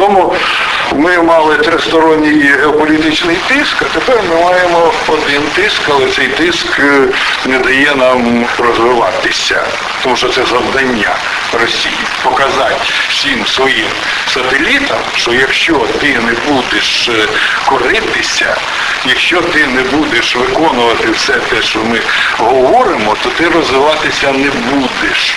Тому ми мали тристоронній геополітичний тиск, а тепер ми маємо один тиск, але цей тиск е, не дає нам розвиватися. Тому що це завдання Росії показати всім своїм сателітам, що якщо ти не будеш е, коритися, якщо ти не будеш виконувати все те, що ми говоримо, то ти розвиватися не будеш.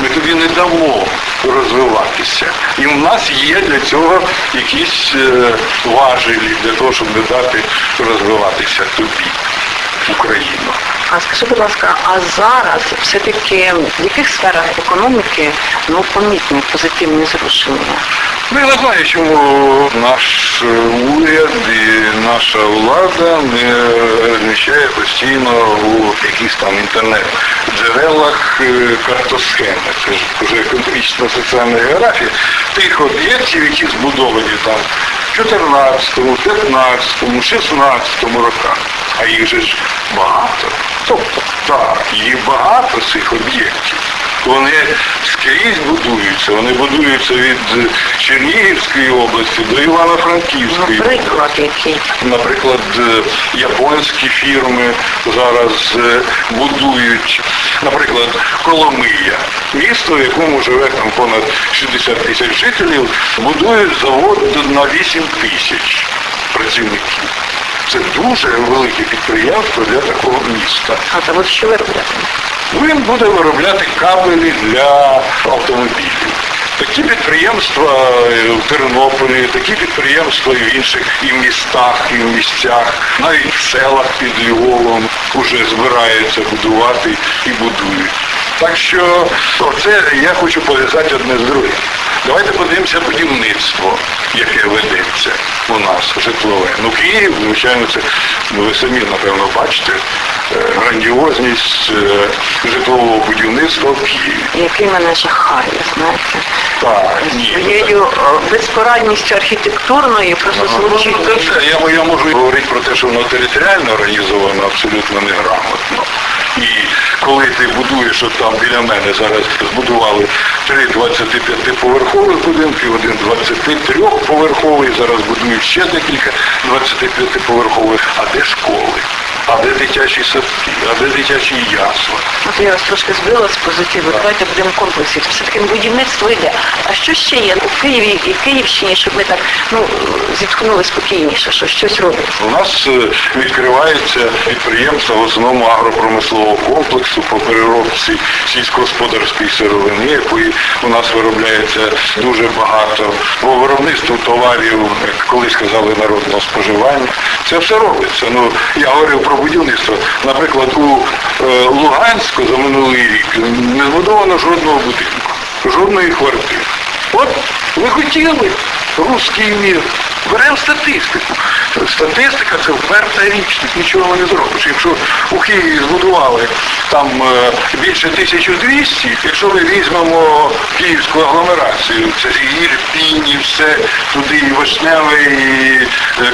Ми тобі не дамо розвиватися. І в нас є для цього якісь е, важелі для того, щоб не дати розвиватися тобі, Україну. А скажи, будь ласка, а зараз все-таки в яких сферах економіки ну помітні позитивні зрушення? Ну, я не знаю, чому наш е, уряд і наша влада не розміщає постійно у якихось там інтернет-джерелах е, картосхеми. Це ж вже економічна соціальна географія тих об'єктів, які збудовані там в 14, 15, 16 роках. А їх же ж багато. Тобто, так, їх багато цих об'єктів. Вони скрізь будуються, вони будуються від е, Чернігівської області до Івано-Франківської. який. Наприклад, е, японські фірми зараз е, будують, наприклад, Коломия, місто, в якому живе там понад 60 тисяч жителів, будують завод на 8 тисяч працівників. Це дуже велике підприємство для такого міста. А завод що виробляти? Він буде виробляти кабелі для автомобілів. Такі підприємства е, в Тернополі, такі підприємства і в інших і в містах, і в місцях, навіть в селах під Львовом вже збираються будувати і будують. Так що оце я хочу пов'язати одне з другим. Давайте подивимося будівництво, яке ведеться у нас житлове. Ну, Київ, звичайно, це ну, ви самі, напевно, бачите, е, грандіозність е, житлового будівництва в Києві. Який мене жахає, знаєте? Так, ні. ну, Своєю е, безпорадністю архітектурною просто Ну, звучить. все. Я, я можу говорити про те, що воно територіально організовано абсолютно неграмотно. Коли ти будуєш, от там біля мене зараз збудували три 25-поверхових будинки, один 23-поверховий, зараз будують ще декілька 25-поверхових. А де школи? А де дитячі садки? А де дитячі ясла? От я вас трошки збила з позитиву. Давайте будемо в комплексі. Все-таки будівництво йде. А що ще є у Києві і Київщині, щоб ми так ну зітхнули спокійніше, що щось робиться? У нас е, відкриваються підприємства в основному агропромислового комплексу по переробці сільськогосподарської сировини, якої у нас виробляється дуже багато. По виробництву товарів, як колись казали, народного споживання. Це все робиться. Ну, я говорив про будівництво. Наприклад, у е, Луганську за минулий рік не збудовано жодного будинку, жодної квартири. От ви хотіли русський мір. Беремо статистику. Статистика це вперта річ, тут нічого не зробиш. Якщо у Києві збудували там е, більше 1200, якщо ми візьмемо київську агломерацію, це і Ірпінь, все, туди і Вишневий, і е,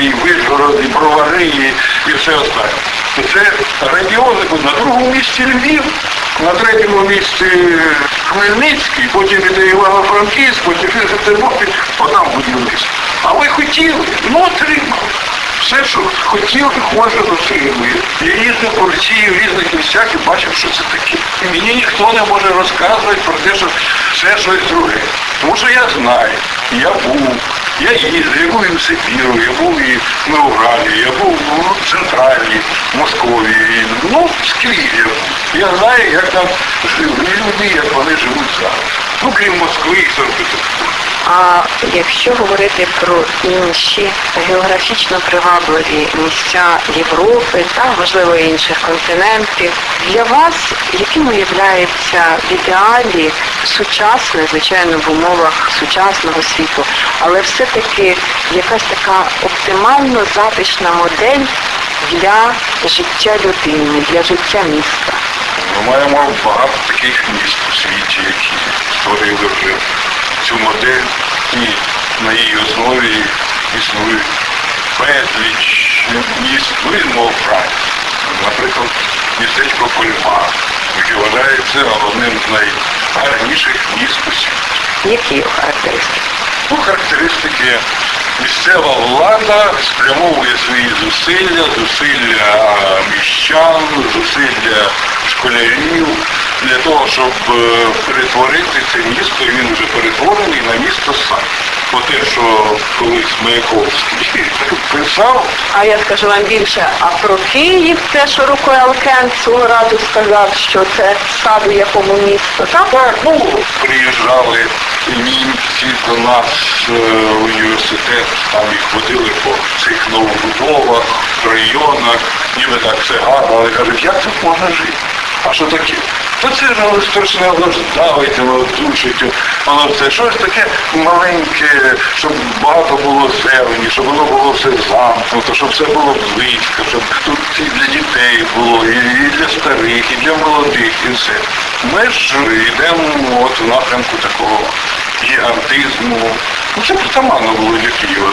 і Вишгород, і Бровари, і, все останнє. Це регіони, на другому місці Львів, на третьому місці Хмельницький, потім іде Івано-Франківськ, потім Тернопіль, отам будівництво. А ви хотіли, ну отримали. Все, що хотіли, кожен. Я їздив по Росії в різних місцях і бачив, що це таке. І мені ніхто не може розказувати про те, що це щось друге. Тому що я знаю, я був, я їздив, я був і в Сибіру, я був і в Уралі, я був ну, в Центральній, в Московії, ну, скрізь. Я знаю, як там жили люди, як вони живуть зараз. Ну, крім Москви і Санкт-Петербурга. А якщо говорити про інші географічно привабливі місця Європи та можливо інших континентів, для вас яким являється в ідеалі сучасне, звичайно, в умовах сучасного світу, але все-таки якась така оптимально затишна модель для життя людини, для життя міста? Ми маємо багато таких міст у світі, які створили вже цю модель і на її основі існують безліч міст, ну мов Франції. Наприклад, містечко Кольмар, яке вважається одним з найгарніших міст у світі. Які його характеристики? Ну, характеристики. Місцева влада спрямовує свої зусилля, зусилля міщан, зусилля школярів для того, щоб е, перетворити це місто, і він вже перетворений на місто сад. Бо те, що колись Маяковський писав, А я скажу вам більше, а про Київ, те, що рукою Алкен свого разу сказав, що це сад, у якому місто, так? Так, ну, приїжджали німці до нас е, в університет, там їх водили по цих новобудовах, районах, ніби так все гарно, але кажуть, як тут можна жити? А що таке? Та це ж воно страшне, давайте, давить, воно все щось таке маленьке, щоб багато було зелені, щоб воно було все замкнуто, щоб все було близько, щоб тут і для дітей було, і для старих, і для молодих, і все. Ми ж йдемо от в напрямку такого гігантизму. Ну, це притаманно було для Києва.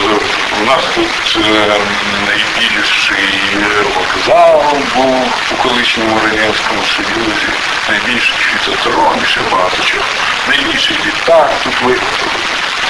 У нас тут е, найбільший вокзал був у колишньому Радянському Союзі, найбільший фітотрон, і ще багато чого. Найбільший літак тут виготовлений.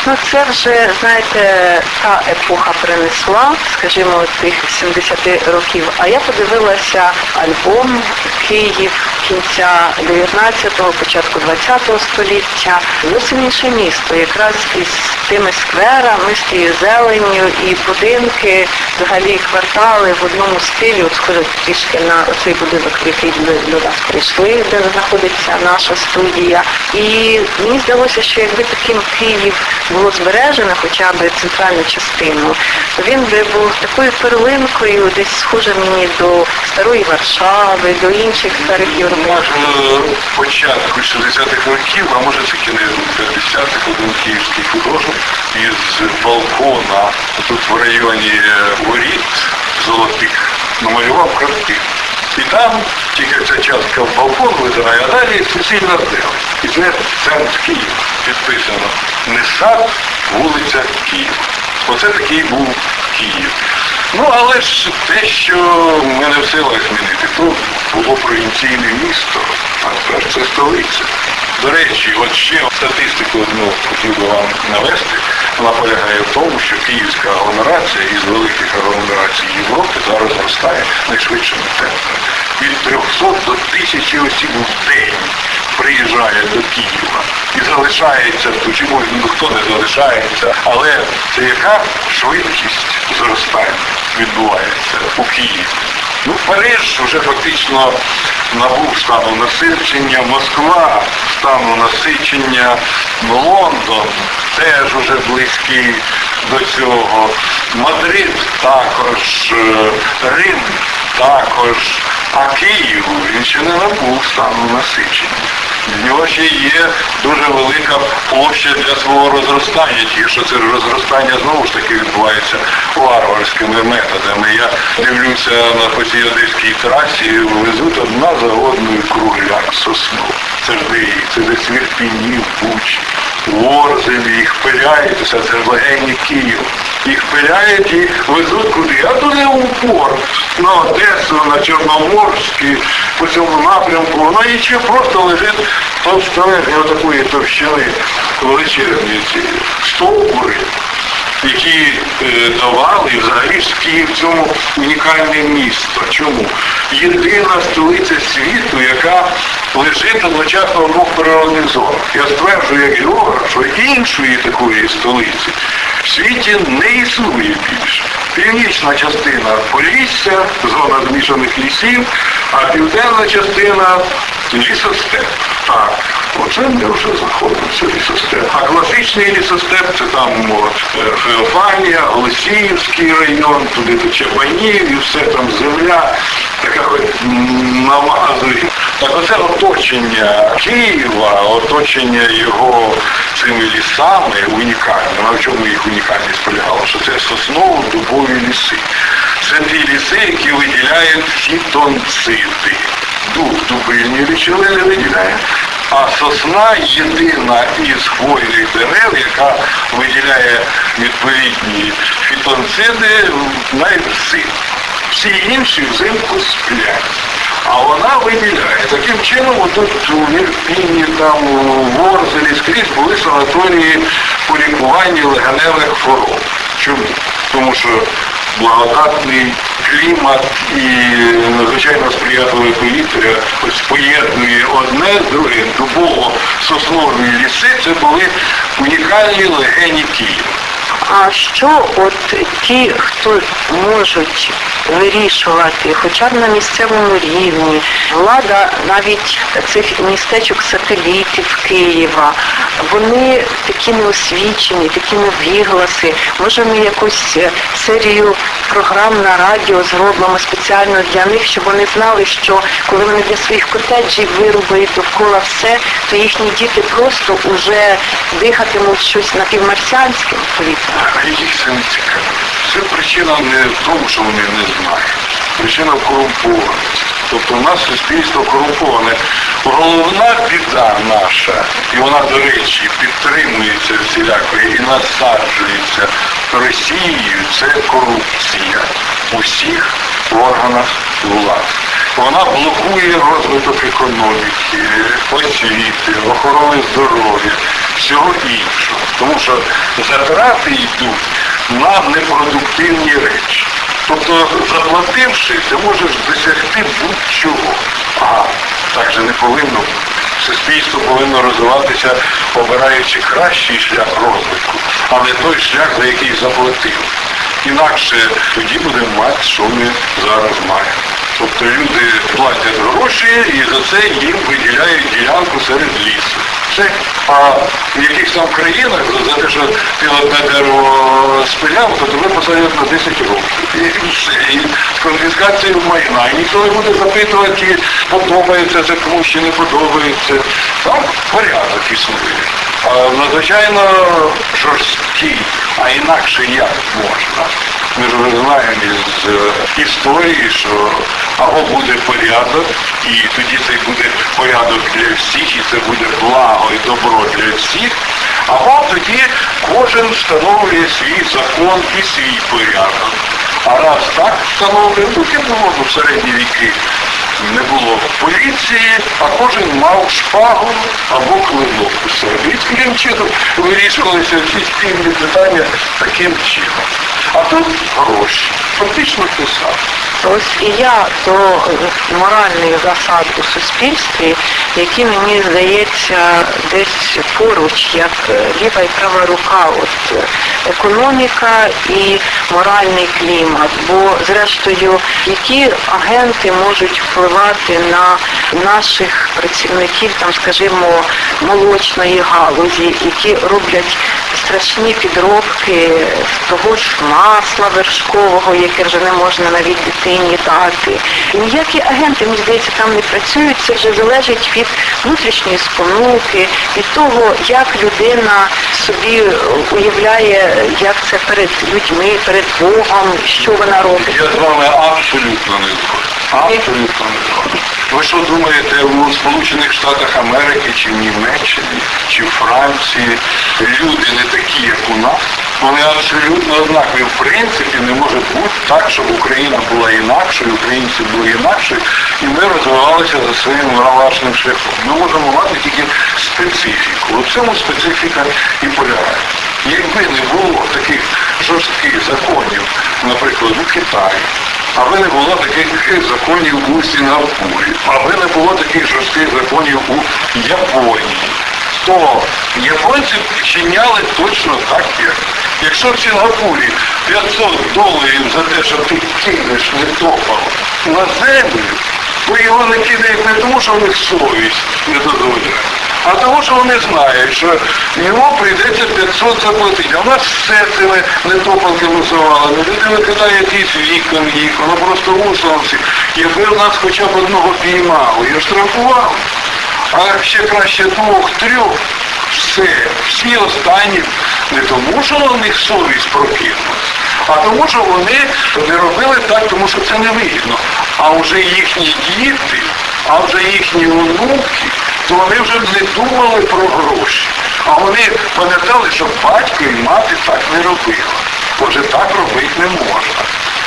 Ну це вже, знаєте, та епоха принесла, скажімо, тих 70 років. А я подивилася альбом Київ кінця 19-го, початку 20-го століття. Зовсім інше місто, якраз із тими скверами, з тією зеленню і будинки, взагалі квартали в одному стилі, от схоже трішки на оцей будинок, в який до нас прийшли, де знаходиться наша студія. І мені здалося, що якби таким Київ було збережено хоча б центральну частину, то він би був такою перлинкою, десь схоже мені до старої Варшави, до інших старих Може, європейських. початку 60-х років, а може це кінець 50-х, один київський художник із балкона тут в районі воріт золотих намалював картину. І там тільки ця частка в балкон визирає, а далі суцільна зелень. І це центр Києва. Підписано. Не сад, вулиця Києва. Оце такий був Київ. Ну, але ж те, що ми не в силах змінити, то було провінційне місто, а це столиця. До речі, от ще статистику одну хотів би вам навести. Вона полягає в тому, що київська агломерація із великих агломерацій Європи зараз зростає найшвидшими темпами. Від 300 до 1000 осіб в день приїжджає до Києва і залишається, то чому ну, хто не залишається, але це яка швидкість зростання відбувається у Києві. Ну, Париж вже фактично набув стану насичення, Москва стану насичення, Лондон теж уже близький до цього, Мадрид також, е, Рим також, а Київ він ще не набув стану насичення. В нього ще є дуже велика площа для свого розростання, тільки що це розростання знову ж таки відбувається варварськими методами. Я дивлюся на посій одеській трасі, везуть одна за одною кругляк сосну. Це ж де? Це десь Вірпінів, Бучі, в землі, їх пиляють, це легені Київ. Їх пиляють і везуть куди? А туди у порт, на Одесу, на Чорноморський, по цьому напрямку. Воно і ще просто лежить товстолежні отакої товщини величезні ці стовбури, які е, давали взагалі ж Київ цьому унікальне місто. Чому? Єдина столиця світу, яка лежить одночасно в двох природних зонах. Я стверджую, як географ, що іншої такої столиці в світі не існує більше. Північна частина Полісся, зона змішаних лісів, а південна частина лісостеп. Так, оце ми вже знаходимося лісостеп. А класичний лісостеп це там е, Феофанія, Голосіївський район, туди до Чабанів і все там земля, така намазує. Так оце оточення Києва, оточення його цими лісами унікальним. А в чому їх унікальність полягала? Що це сосново-дубові ліси. Це ті ліси, які виділяють фітонциди. Дуб дубильні речовини виділяє. А сосна єдина із хвойних дерев, яка виділяє відповідні фітонциди навіть взимку. Всі інші взимку сплять. А вона виділяє. Таким чином, тут у Ірпіні, там у Ворзелі скрізь були санаторії по лікуванню легеневих хвороб. Чому? Тому що благодатний клімат і надзвичайно сприятливе повітря ось поєднує одне з другим. Дубово-соснові ліси це були унікальні легені Києва. А що от ті, хто можуть вирішувати, хоча б на місцевому рівні, влада навіть цих містечок сателітів Києва, вони такі неосвічені, такі невігласи. Може ми якусь е, серію програм на радіо зробимо спеціально для них, щоб вони знали, що коли вони для своїх котеджів вирубають довкола все, то їхні діти просто уже дихатимуть щось напівмарсіанським повітрям. Їх це не цікаво. Це причина не в тому, що вони не знають. Причина в корумпованості. Тобто у нас суспільство корумповане. Головна біда наша, і вона, до речі, підтримується всілякою і насаджується Росією, це корупція у всіх органах влади. Вона блокує розвиток економіки, освіти, охорони здоров'я, всього іншого. Тому що затрати йдуть на непродуктивні речі. Тобто, заплативши, ти можеш досягти будь-чого. А так же не повинно бути. Суспільство повинно розвиватися, обираючи кращий шлях розвитку, а не той шлях, за який заплатив. Інакше тоді будемо мати, що ми зараз маємо. Тобто люди платять гроші і за це їм виділяють ділянку серед лісу. Все. А в якихось там країнах за те, що ти одне дерево спиляв, то тебе посадять на 10 років. І все. І з конфіскацією майна. І ніхто не буде запитувати, чи подобається це комусь чи не подобається. Там порядок існує. А надзвичайно жорсткий, а інакше як можна. Ми ж вже знаємо із е, історії, що або буде порядок, і тоді це буде порядок для всіх, і це буде благо і добро для всіх, або тоді кожен встановлює свій закон і свій порядок. А раз так встановлює, ну не було в середні віки. Не було поліції, а кожен мав шпагу або клинок у себе. І таким чином вирішувалися всі спільні питання таким чином. А тут гроші. Фактично те саме. Ось і я до моральних засад у суспільстві, які мені здається десь поруч, як ліва і права рука, от е, економіка і моральний клімат. Бо зрештою, які агенти можуть впливати на наших працівників, там, скажімо, молочної галузі, які роблять страшні підробки того ж масла вершкового, яке вже не можна навіть дитині дати. Ніякі агенти, мені здається, там не працюють. Це вже залежить від внутрішньої спонуки, від того, як людина собі уявляє, як це перед людьми, перед Богом, що вона робить. Я з вами абсолютно не згоден. Абсолютно не згоден. Ви що думаєте, у Сполучених Штатах Америки, чи в Німеччині, чи в Франції люди не такі, як у нас? Вони абсолютно однакові. В принципі, не може бути так, щоб Україна була інакшою, українці були інакшою, і ми розвивалися за своїм мравашним шляхом. Ми можемо мати тільки специфіку. У цьому специфіка і полягає. Якби не було таких жорстких законів, наприклад, у Китаї, аби не було таких законів у Сінгапурі, аби не було таких жорстких законів у Японії, то японці чиняли точно так, як. Якщо в Сінгапурі 500 доларів за те, що ти кинеш не топав на землю, то його не кидають не тому, що в них совість не дозволяє, а тому, що вони знають, що йому прийдеться 500 заплатити. А в нас все цими нетопалками завалено. Люди викидають із вікон їх, воно просто усовці. Якби в нас хоча б одного піймали, я штрафував. А ще краще двох-трьох, все, всі останні, не тому, що у них совість прокинулась, а тому, що вони не робили так, тому що це не вигідно. А вже їхні діти, а вже їхні онуки, то вони вже не думали про гроші. А вони пам'ятали, що батько і мати так не робили. Отже, так робити не можна.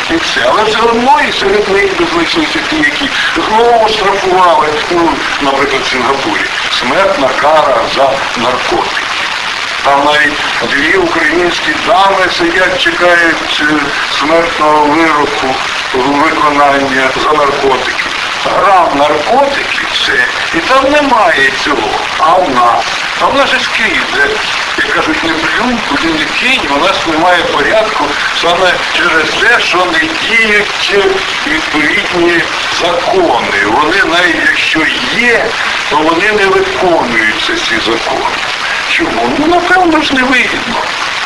І все. Але все одно і серед них знайшлися ті, які знову штрафували, ну, наприклад, в Сингапурі. Смертна кара за наркотики. Там навіть дві українські дами сидять, чекають е, смертного вироку виконання за наркотики. Грам наркотики, все, і там немає цього. А в нас, а в нас же скрізь, де, як кажуть, не плюнь, куди не кинь, у нас немає порядку саме через те, що не діють відповідні закони. Вони навіть якщо є, то вони не виконуються ці закони. Чому? Ну, напевно ж не вигідно.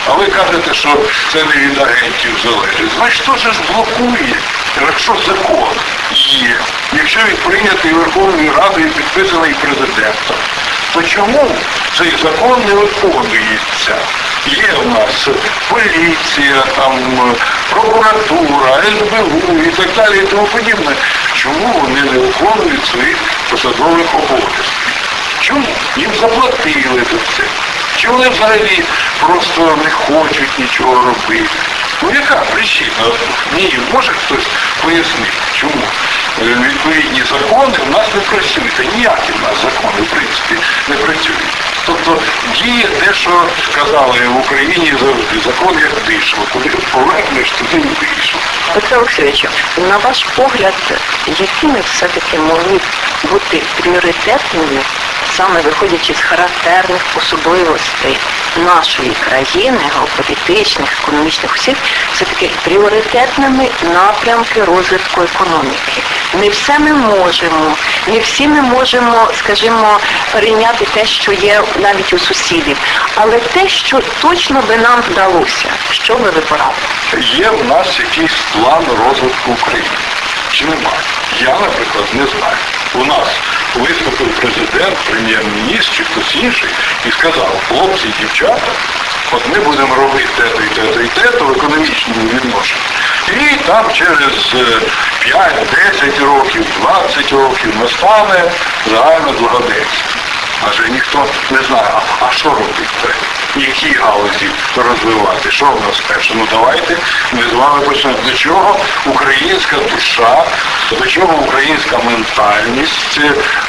А ви кажете, що це не від агентів залежить. Значить, хто ж блокує? Якщо закон є, якщо він прийнятий Верховною Радою підписаний президентом, то чому цей закон не виконується? Є у нас поліція, там, прокуратура, СБУ і так далі і тому подібне. Чому вони не виконують своїх посадових обов'язків? Чому? Їм заплатили за це. Чи вони взагалі просто не хочуть нічого робити? Ну яка причина? Ні, може хтось пояснити, чому Е, відповідні закони в нас не працюють. Та ніякі в нас закони, в принципі, не працюють. Тобто діє те, що казали в Україні завжди, закон як дишло. Куди повернеш, туди і дишло. Петро Олексійовичу, на ваш погляд, якими все-таки могли бути пріоритетними, саме виходячи з характерних особливостей нашої країни, геополітичних, економічних усіх, все-таки пріоритетними напрямки розвитку економіки. Не все ми можемо, не всі ми можемо, скажімо, перейняти те, що є навіть у сусідів, але те, що точно би нам вдалося, що ви вибирали? Є в нас якийсь план розвитку України? Чи немає? Я, наприклад, не знаю. У нас виступив президент, прем'єр-міністр чи хтось інший і сказав, хлопці і дівчата, от ми будемо робити те-то і те-то і те-то в економічному відношенні. І там через е, 5-10 років, 20 років настане загальне благоденствие. Адже ніхто не знає, а що робити треба? Які галузі розвивати? Що в нас перше? Ну давайте ми з вами почнемо. До чого українська душа, до чого українська ментальність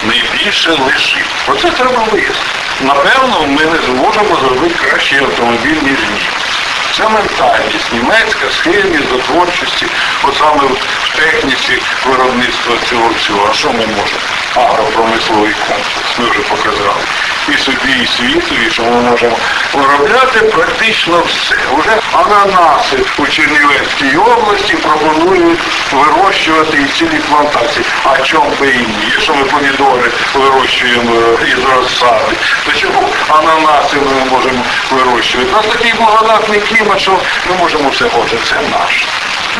найбільше лежить? Про це треба вияснити. Напевно, ми не зможемо зробити кращий автомобіль, ніж німці. Це ментальність, німецька схильність до творчості, от саме техніці виробництва цього всього. А що ми можемо? Агропромисловий комплекс, ми вже показали. І собі, і світові, що ми можемо виробляти практично все. Уже ананаси у Чернівецькій області пропонують вирощувати і цілі плантації. А чому би і ні? Якщо ми помідори вирощуємо е, із розсади, то чому ананаси ми не можемо вирощувати? У нас такий благодатний клімат, що ми можемо все хоче, це наш.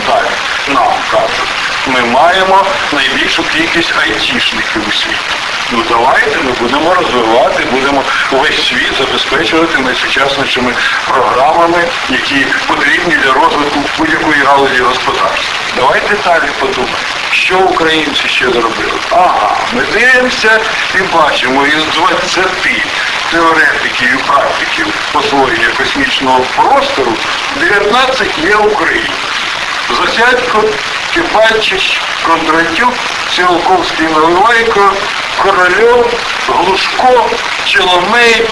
Далі нам кажуть, ми маємо найбільшу кількість айтішників у світі. Ну давайте ми будемо розвивати, будемо весь світ забезпечувати найсучаснішими програмами, які потрібні для розвитку будь-якої галузі господарства. Давайте далі подумаємо, що українці ще зробили. Ага, ми дивимося і бачимо із 20 теоретиків і практиків освоєння космічного простору 19 є Україні. Засядько, Кипальчич, Кондратюк, Сілковський Наливайко, Корольов, Глушко, Челомей,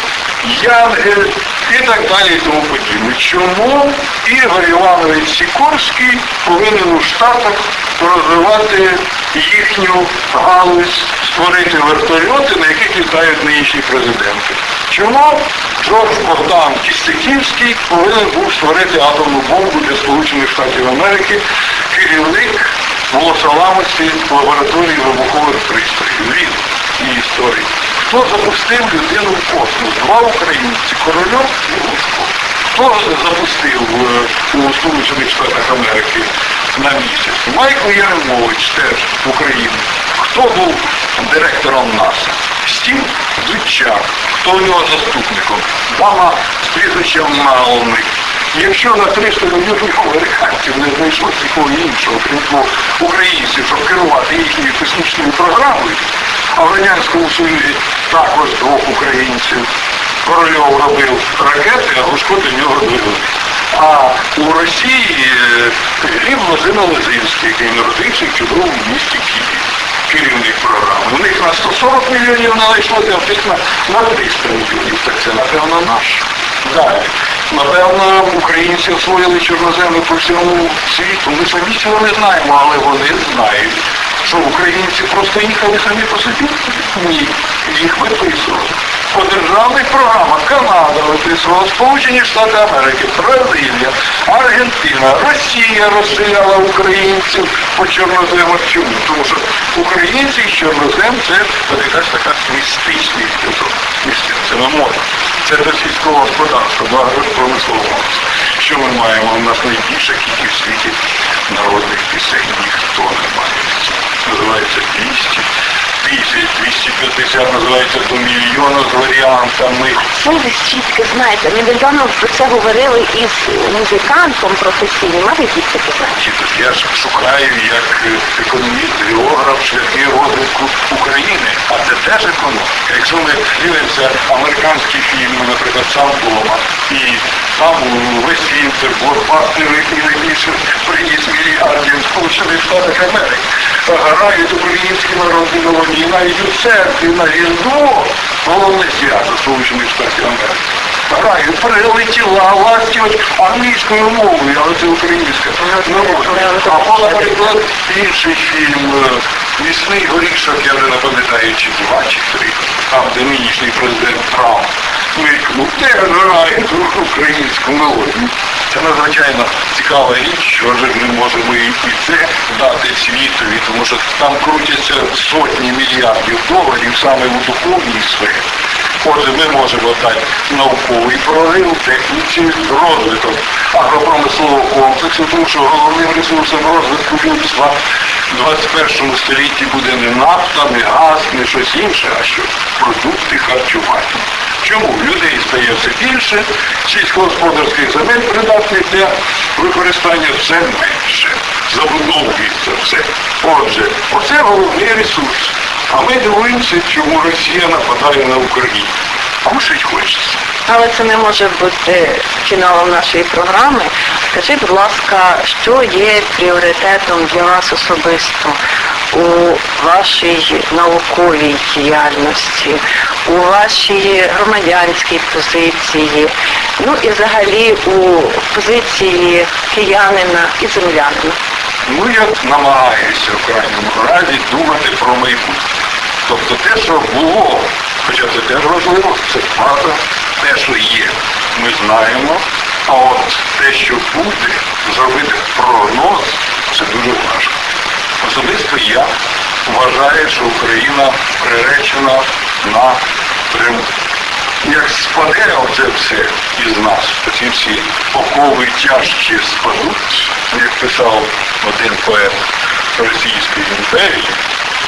Янгель і так далі і тому подібне. Чому Ігор Іванович Сікорський повинен у Штатах розвивати їхню галузь, створити вертольоти, на яких літають нинішні президенти? Чому Джордж Богдан Кістяківський повинен був створити атомну бомбу для Сполучених Штатів Америки, керівник волосоламості лабораторії вибухових пристроїв? Він і історії. Хто запустив людину в космос? Два українці, Корольов і Лужко. Хто запустив е, у Сполучених Штатах Америки на місяць? Майкл Яремович теж українець. Хто був директором НАСА? Стів Дудчак. Хто у нього заступником? Дама з прізвищем Малник. Якщо на 300 мільйонів американців не знайшлося нікого іншого, крім українців, щоб керувати їхньою космічною програмою, а в Радянському Союзі також двох українців. Корольов робив ракети, а Глушко до нього двигуни. А у Росії е, Гліб Владимир Лозинський, який народився в чудовому місті Києві. Керівник програми. У них на 140 мільйонів знайшлося, а тих на, на 300 мільйонів. Так це, напевно, наш. Далі. Напевно, українці освоїли чорноземи по всьому світу. Ми самі цього не знаємо, але вони знають. Що українці просто їхали самі по собі? Ні. Їх виписували. По державних програмах Канада виписувала, Сполучені Штати Америки, Бразилія, Аргентина, Росія розстріляла українців по чорноземах. Чому? Тому що українці і чорнозем це якась така містичний зв'язок. Це не можна. Це до сільського господарства, до агропромислового. Що ми маємо? У нас найбільша кількість в світі народних пісень. Ніхто не має. good 250, називається до мільйона з варіантами. Це ви чітко знаєте. Недавно ви це говорили із музикантом професійним, а ви звідки це знаєте? Я ж шукаю як е, економіст, географ, шляхи розвитку України, а це теж економіка. Якщо ми дивимося американські фільми, наприклад, сам дома, і там фільм блокбастери і найбільше приніс мільярдів Сполучених Штатів Америки. Грають українські народні мелодії, навіть у церкві на Різдво, головне свято Сполучених Штатів Америки. Грають, прилетіла ластівоч англійською мовою, але це українська. Ну, Або, наприклад, інший фільм Місний горішок, я вже не пам'ятаю, чи два, чи три, там, де нинішній президент Трамп викнув, де грають українську мелодію. Це надзвичайно цікава річ, що ми можемо і це дати світові, тому що там крутяться сотні мільярдів доларів саме в духовній сфері. Отже, ми можемо дати науковий прорив, техніці, розвиток агропромислового комплексу, тому що головним ресурсом розвитку людства в 21 столітті буде не нафта, не газ, не щось інше, а що продукти харчування. Чому людей стає все більше, сільськогосподарських земель придатних для використання все менше, забудовується все. Отже, оце головний ресурс. А ми дивуємося, чому Росія нападає на Україну. Кушать хочеться. Але це не може бути фіналом нашої програми. Скажіть, будь ласка, що є пріоритетом для вас особисто у вашій науковій діяльності, у вашій громадянській позиції, ну і взагалі у позиції киянина і землянина? Ну, я намагаюся в крайньому разі думати про майбутнє. Тобто те, що було, хоча це теж важливо, це правда, те, що є, ми знаємо, а от те, що буде, зробити прогноз, це дуже важко. Особисто я вважаю, що Україна приречена на перемогу. Як спаде оце все із нас, ці всі окови тяжкі спадуть, як писав один поет Російської імперії,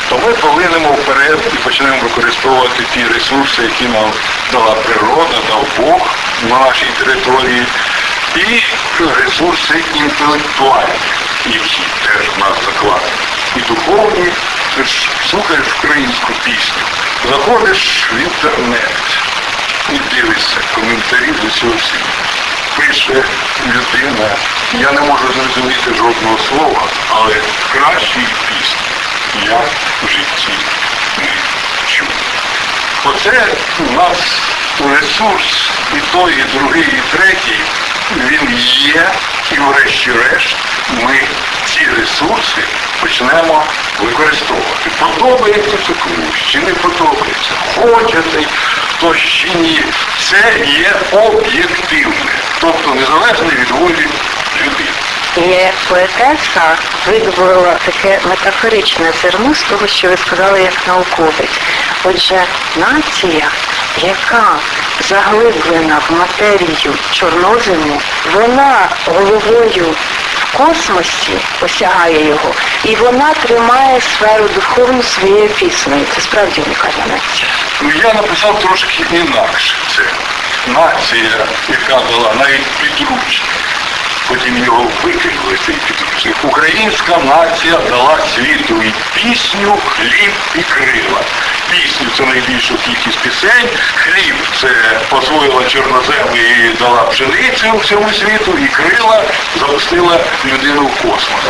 то ми повинні вперед і почнемо використовувати ті ресурси, які нам дала природа, дав Бог на нашій території, і ресурси інтелектуальні, які теж в нас закладені. І духовні, ти ж слухаєш українську пісню, заходиш в інтернет і дивишся коментарі до цього світу. Пише людина, я не можу зрозуміти жодного слова, але кращої пісні я в житті не чув. Оце у нас ресурс і той, і другий, і третій, він є, і врешті-решт ми ці ресурси почнемо використовувати. Подобається це комусь, чи не подобається, хочете хтось чи ні. Це є об'єктивне, тобто незалежне від волі людини. І поетеса видобула таке метафоричне зерно з того, що ви сказали як науковець. Отже, нація, яка заглиблена в матерію чорнозиму, вона головою в космосі осягає його, і вона тримає сферу духовну своєю піснею. Це справді унікальна нація. Я написав трошки інакше це. Нація, яка дала навіть підручник. Потім його викинули цей підручник. Українська нація дала світу і пісню, хліб і крила. Пісню це найбільшу кількість пісень, хліб це освоїла чорнозем і дала пшеницю всьому світу, і крила запустила людину в космос.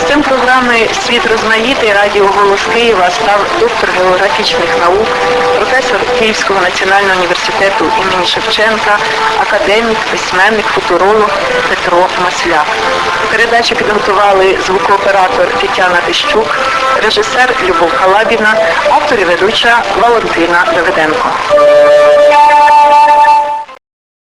Гостем програми Світ розмаїтий радіо Голос Києва став доктор географічних наук, професор Київського національного університету імені Шевченка, академік, письменник, футуролог Петро Масляк. Передачу підготували звукооператор Тетяна Тищук, режисер Любов Халабіна, автор і ведуча Валентина Давиденко.